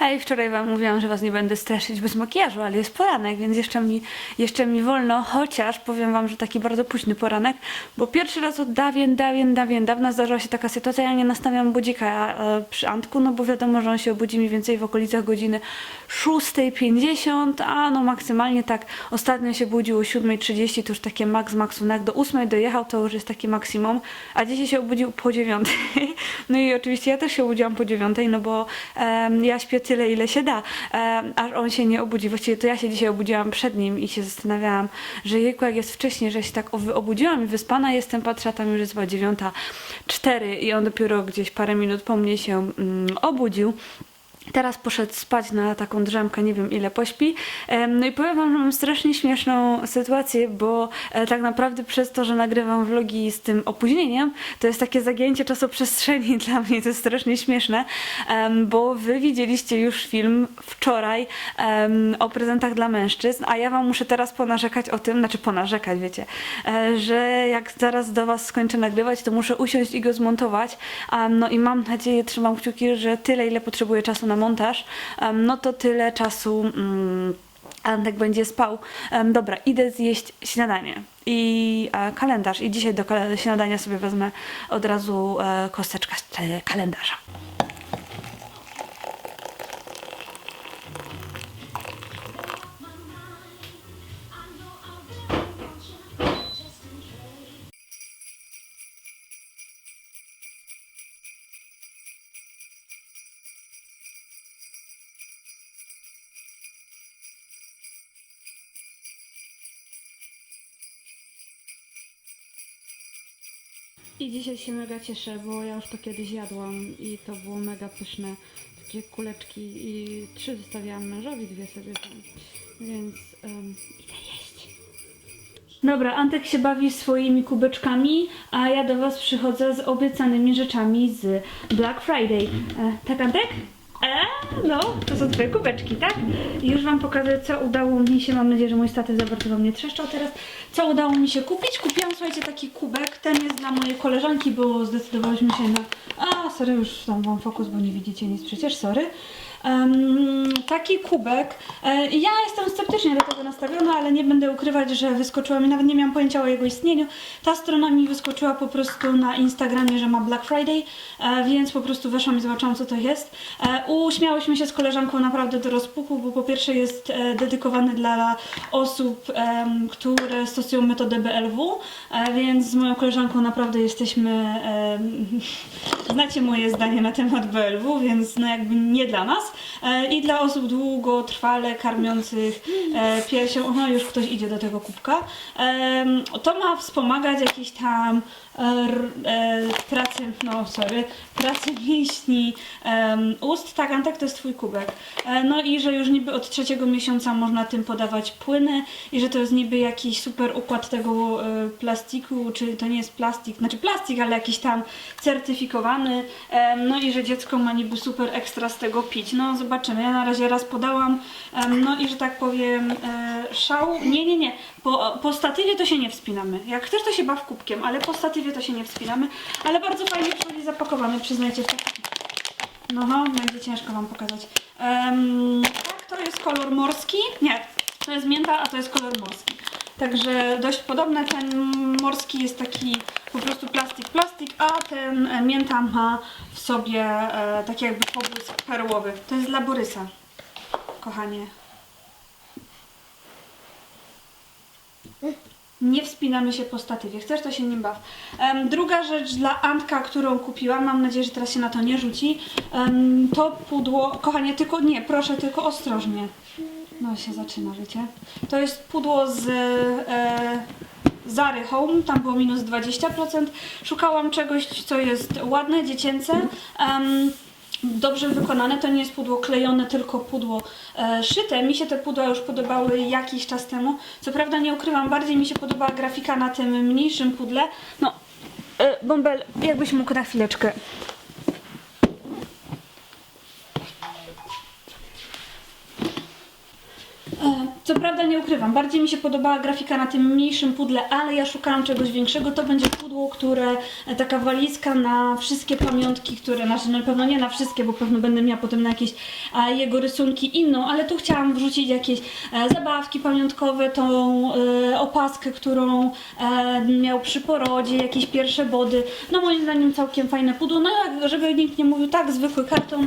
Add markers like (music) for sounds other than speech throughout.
Hej, wczoraj wam mówiłam, że was nie będę straszyć bez makijażu, ale jest poranek, więc jeszcze mi, jeszcze mi wolno, chociaż powiem wam, że taki bardzo późny poranek, bo pierwszy raz od dawien, dawien, dawien, dawna zdarzyła się taka sytuacja, ja nie nastawiam budzika e, przy Antku, no bo wiadomo, że on się obudzi mniej więcej w okolicach godziny 6.50, a no maksymalnie tak, ostatnio się budził o 7.30, to już takie max, max, no jak do 8.00 dojechał, to już jest takie maksimum, a dzisiaj się obudził po 9.00. (laughs) No i oczywiście ja też się obudziłam po 9.00, no bo ja śpię tyle, ile się da, aż on się nie obudzi. Właściwie to ja się dzisiaj obudziłam przed nim i się zastanawiałam, że jejku, jak jest wcześniej, że się tak obudziłam i wyspana jestem, patrzę, tam już jest chyba 9.04 i on dopiero gdzieś parę minut po mnie się mm, obudził. Teraz poszedł spać na taką drzemkę, nie wiem ile pośpi. No i powiem wam, że mam strasznie śmieszną sytuację, bo e, tak naprawdę przez to, że nagrywam vlogi z tym opóźnieniem, to jest takie zagięcie czasoprzestrzeni (laughs) dla mnie, to jest strasznie śmieszne, bo wy widzieliście już film wczoraj o prezentach dla mężczyzn, a ja wam muszę teraz ponarzekać o tym, znaczy ponarzekać, wiecie, e, że jak zaraz do was skończę nagrywać, to muszę usiąść i go zmontować. No i mam nadzieję, trzymam kciuki, że tyle, ile potrzebuję czasu na montaż, no to tyle czasu mm, Antek będzie spał. Dobra, idę zjeść śniadanie i e, kalendarz. I dzisiaj do śniadania sobie wezmę od razu e, kosteczkę z kalendarza. I dzisiaj się mega cieszę, bo ja już to kiedyś jadłam i to było mega pyszne. Takie kuleczki i trzy zostawiałam mężowi, dwie sobie tam. Więc um, idę jeść. Dobra, Antek się bawi swoimi kubeczkami, a ja do Was przychodzę z obiecanymi rzeczami z Black Friday. E, tak, Antek? E, no, to są Twoje kubeczki, tak? I już Wam pokażę, co udało mi się. Mam nadzieję, że mój statyw za bardzo Wam nie trzeszczał teraz. Co udało mi się kupić? Kupiłam, słuchajcie, taki kubek. Ten jest dla mojej koleżanki, bo zdecydowałyśmy się na... A, sorry, już tam Wam fokus, bo nie widzicie nic przecież, sorry. Taki kubek. E, ja jestem sceptycznie do tego nastawiona, ale nie będę ukrywać, że wyskoczyła mi, nawet nie miałam pojęcia o jego istnieniu. Ta strona mi wyskoczyła po prostu na Instagramie, że ma Black Friday, e, więc po prostu weszłam i zobaczyłam, co to jest. E, uśmiałyśmy się z koleżanką naprawdę do rozpuku, bo po pierwsze jest dedykowany dla osób, które stosują metodę BLW, więc z moją koleżanką naprawdę jesteśmy. (laughs) znacie moje zdanie na temat BLW, więc no jakby nie dla nas. E, I dla osób długotrwale karmiących e, piersią, oho, już ktoś idzie do tego kubka. Em, to ma wspomagać jakieś tam e, e, pracy, no sorry, pracy mięśni ust. Tak, Antek, to jest twój kubek. E, no i że już niby od trzeciego miesiąca można tym podawać płyny i że to jest niby jakiś super układ tego e, plastiku, czy to nie jest plastik, znaczy plastik, ale jakiś tam certyfikowany. No i że dziecko ma niby super ekstra z tego pić. No zobaczymy. Ja na razie raz podałam. No i że tak powiem, e, szał. Nie, nie, nie. Po, po statywie to się nie wspinamy. Jak chcesz, to się baw kubkiem, ale po statywie to się nie wspinamy. Ale bardzo fajnie przychodzi zapakowany, przyznajcie. no, no, będzie ciężko Wam pokazać. Em, tak, to jest kolor morski. Nie, to jest mięta, a to jest kolor morski. Także dość podobne. Ten morski jest taki po prostu plastik, plastik, a ten e, mięta ma w sobie e, taki jakby pobłysk perłowy. To jest dla Borysa, kochanie. Nie wspinamy się po statywie. Chcesz, to się nim baw. Em, druga rzecz dla Antka, którą kupiłam, mam nadzieję, że teraz się na to nie rzuci, em, to pudło, kochanie, tylko nie, proszę, tylko ostrożnie. No się zaczyna, wiecie. To jest pudło z e, Zary Home, tam było minus 20%. Szukałam czegoś, co jest ładne, dziecięce. em, dobrze wykonane. To nie jest pudło klejone, tylko pudło e, szyte. Mi się te pudła już podobały jakiś czas temu. Co prawda nie ukrywam, bardziej mi się podobała grafika na tym mniejszym pudle. No, e, Bąbel, jakbyś mógł na chwileczkę. E, Co prawda nie ukrywam, bardziej mi się podobała grafika na tym mniejszym pudle, ale ja szukałam czegoś większego. To będzie pudło, które, e, taka walizka na wszystkie pamiątki, które, znaczy na pewno nie na wszystkie, bo pewno będę miała potem na jakieś e, jego rysunki inną, ale tu chciałam wrzucić jakieś e, zabawki pamiątkowe, tą opaskę, którą miał przy porodzie, jakieś pierwsze body. No moim zdaniem całkiem fajne pudło, no żeby nikt nie mówił, tak, zwykły karton,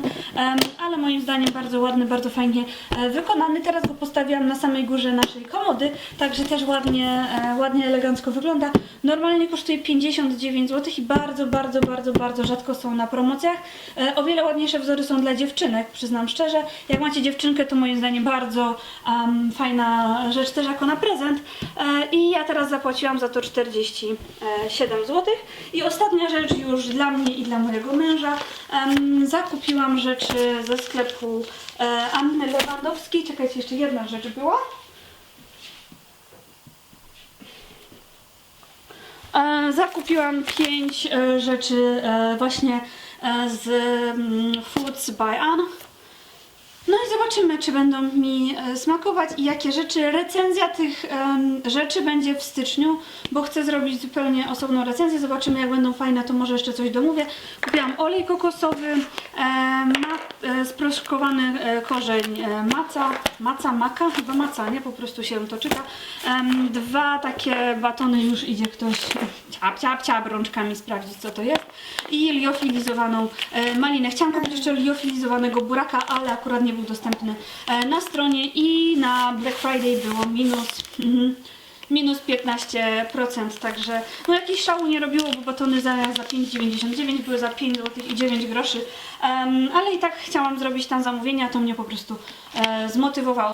ale moim zdaniem bardzo ładny, bardzo fajnie wykonany. Teraz go postawiłam na samej górze naszej komody, także też ładnie, e, ładnie elegancko wygląda. Normalnie kosztuje 59 zł i bardzo, bardzo, bardzo, bardzo rzadko są na promocjach. E, O wiele ładniejsze wzory są dla dziewczynek, przyznam szczerze. Jak macie dziewczynkę, to moim zdaniem bardzo em, fajna rzecz też jako na prezent. E, I ja teraz zapłaciłam za to 47 zł. I ostatnia rzecz już dla mnie i dla mojego męża. Em, Zakupiłam rzeczy ze sklepu Anny Lewandowskiej. Czekajcie, jeszcze jedna rzecz była. E, Zakupiłam pięć e, rzeczy e, właśnie e, z mm, Foods by Anne. No i zobaczymy, czy będą mi e, smakować i jakie rzeczy. Recenzja tych rzeczy będzie w styczniu, bo chcę zrobić zupełnie osobną recenzję. Zobaczymy, jak będą fajne, to może jeszcze coś domówię. Kupiłam olej kokosowy, e, ma, e, sproszkowany e, korzeń e, maca, maca, maka, chyba maca, nie? Po prostu się to czyta. Dwa takie batony, już idzie ktoś ciap, ciap, ciap rączkami sprawdzić, co to jest. I liofilizowaną e, malinę. Chciałam kupić jeszcze liofilizowanego buraka, ale akurat nie był dostępny e, na stronie i na Black Friday było minus. Mhm. Minus 15%, także no jakiś szału nie robiło, bo batony za, za 5,99 były za 5 zł i 9 groszy, ale i tak chciałam zrobić tam zamówienie, a to mnie po prostu e, zmotywowało.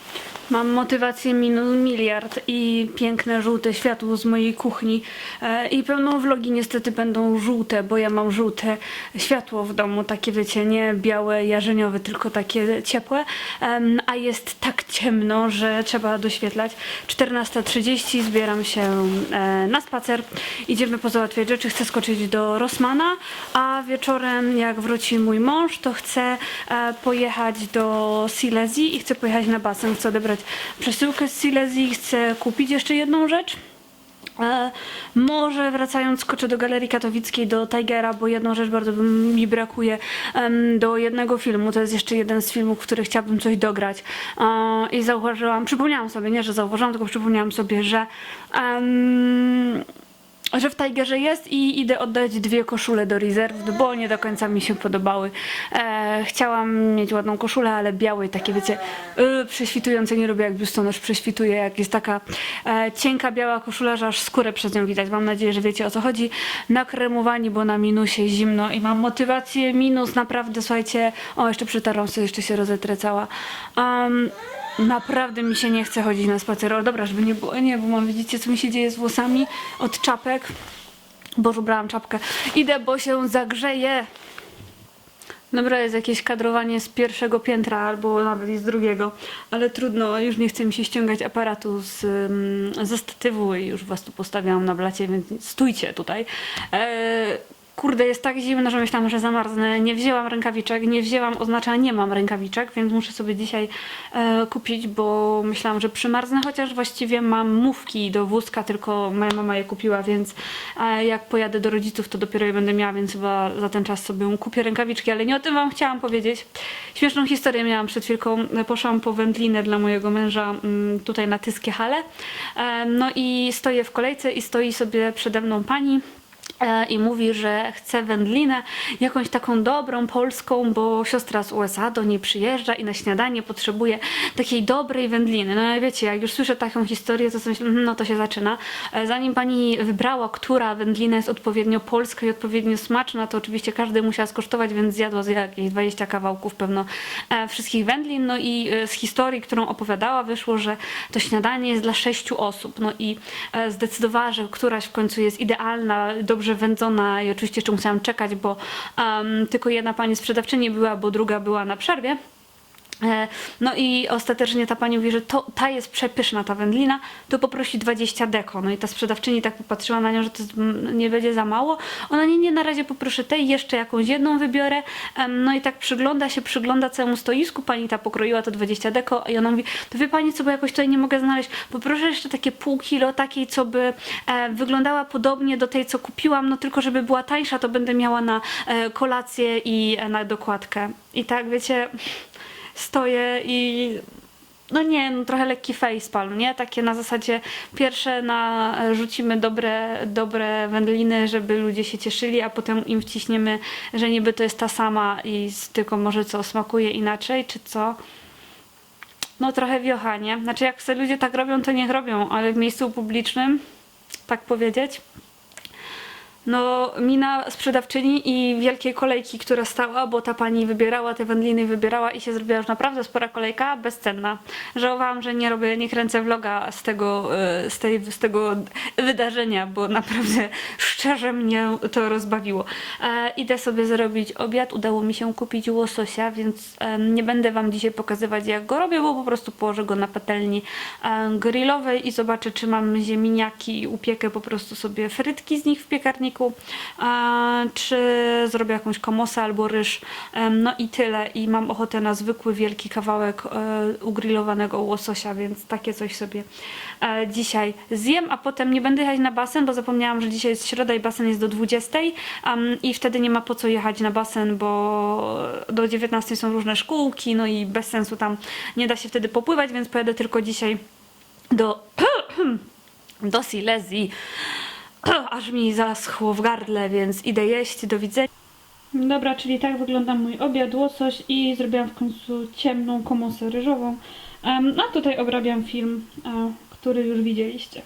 Mam motywację minus miliard i piękne żółte światło z mojej kuchni. E, i pełno vlogi niestety będą żółte, bo ja mam żółte światło w domu, takie wiecie, nie białe, jarzeniowe, tylko takie ciepłe, a jest tak ciemno, że trzeba doświetlać. 14.30 zbieram się e, na spacer, idziemy pozałatwiać rzeczy, chcę skoczyć do Rossmana, a wieczorem jak wróci mój mąż, to chcę e, pojechać do Silesii i chcę pojechać na basen, chcę odebrać przesyłkę z Silesii, chcę kupić jeszcze jedną rzecz. E, może wracając skoczę do Galerii Katowickiej, do Tigera, bo jedną rzecz bardzo mi brakuje do jednego filmu. To jest jeszcze jeden z filmów, który chciałabym coś dograć. E, I zauważyłam, przypomniałam sobie, nie, że zauważyłam, tylko przypomniałam sobie, że że w Tigerze jest i idę oddać dwie koszule do Reserved, bo nie do końca mi się podobały. E, chciałam mieć ładną koszulę, ale białej, takie wiecie, yy, prześwitujące, nie lubię jak biustonosz prześwituje, jak jest taka e, cienka biała koszula, że aż skórę przez nią widać. Mam nadzieję, że wiecie o co chodzi. Nakremowani, bo na minusie zimno i mam motywację minus, naprawdę, słuchajcie, o jeszcze przytarłam sobie, jeszcze się rozetrę cała. Um, Naprawdę mi się nie chce chodzić na spacer. O dobra, żeby nie było, nie, bo mam, widzicie co mi się dzieje z włosami od czapek. Bo już ubrałam czapkę. Idę, bo się zagrzeje. Dobra, jest jakieś kadrowanie z pierwszego piętra albo nawet i z drugiego, ale trudno, już nie chce mi się ściągać aparatu z, mm, ze statywu i już was tu postawiałam na blacie, więc stójcie tutaj. E, kurde, jest tak zimno, że myślałam, że zamarznę. Nie wzięłam rękawiczek, nie wzięłam, oznacza nie mam rękawiczek, więc muszę sobie dzisiaj e, kupić, bo myślałam, że przymarznę, chociaż właściwie mam mówki do wózka, tylko moja mama je kupiła, więc e, jak pojadę do rodziców, to dopiero je będę miała, więc chyba za ten czas sobie kupię rękawiczki, ale nie o tym wam chciałam powiedzieć. Śmieszną historię miałam przed chwilką. Poszłam po wędlinę dla mojego męża mm, tutaj na Tyskie Hale. E, No i stoję w kolejce i stoi sobie przede mną pani i mówi, że chce wędlinę, jakąś taką dobrą, polską, bo siostra z USA do niej przyjeżdża i na śniadanie potrzebuje takiej dobrej wędliny. No wiecie, jak już słyszę taką historię, to sobie myślę, "Mhm, no to się zaczyna. E, Zanim pani wybrała, która wędlina jest odpowiednio polska i odpowiednio smaczna, to oczywiście każdy musiała skosztować, więc zjadła z jakieś 20 kawałków pewno e, wszystkich wędlin. No i e, z historii, którą opowiadała, wyszło, że to śniadanie jest dla sześciu osób. No i e, zdecydowała, że któraś w końcu jest idealna, dobrze wędzona i oczywiście jeszcze musiałam czekać, bo em, tylko jedna pani sprzedawczyni była, bo druga była na przerwie. E, No i ostatecznie ta pani mówi, że to, ta jest przepyszna ta wędlina, to poprosi 20 deko. No i ta sprzedawczyni tak popatrzyła na nią, że to nie będzie za mało. Ona nie, nie, na razie poproszę tej, jeszcze jakąś jedną wybiorę. No i tak przygląda się, przygląda całemu stoisku, pani ta pokroiła to 20 deko i ona mówi, to wie pani co, bo jakoś tutaj nie mogę znaleźć, poproszę jeszcze takie pół kilo takiej, co by e, wyglądała podobnie do tej, co kupiłam, no tylko żeby była tańsza, to będę miała na e, kolację i na dokładkę. I tak, wiecie stoję i no nie, no trochę lekki facepalm, nie? Takie na zasadzie pierwsze na rzucimy dobre, dobre wędliny, żeby ludzie się cieszyli, a potem im wciśniemy, że niby to jest ta sama i tylko może co, smakuje inaczej, czy co? No trochę wiocha, nie? Znaczy jak se ludzie tak robią, to niech robią, ale w miejscu publicznym, tak powiedzieć, no, mina sprzedawczyni i wielkiej kolejki, która stała, bo ta pani wybierała te wędliny, wybierała i się zrobiła już naprawdę spora kolejka, bezcenna. Żałowałam, że nie robię, nie kręcę vloga z tego, e, z, tej, z tego wydarzenia, bo naprawdę szczerze mnie to rozbawiło. E, idę sobie zrobić obiad, udało mi się kupić łososia, więc e, nie będę wam dzisiaj pokazywać jak go robię, bo po prostu położę go na patelni e, grillowej i zobaczę, czy mam ziemniaki i upiekę po prostu sobie frytki z nich w e, czy zrobię jakąś komosę albo ryż. No i tyle. I mam ochotę na zwykły, wielki kawałek e, ugrillowanego łososia, więc takie coś sobie e, dzisiaj zjem, a potem nie będę jechać na basen, bo zapomniałam, że dzisiaj jest środa i basen jest do 20 um, i wtedy nie ma po co jechać na basen, bo do 19 są różne szkółki, no i bez sensu tam nie da się wtedy popływać, więc pojadę tylko dzisiaj do (clears throat) do Silesii. (clears throat) Aż mi zaschło w gardle, więc idę jeść. Do widzenia. Dobra, czyli tak wygląda mój obiad, łosoś i zrobiłam w końcu ciemną komosę ryżową. Em, a tutaj obrabiam film, e, który już widzieliście.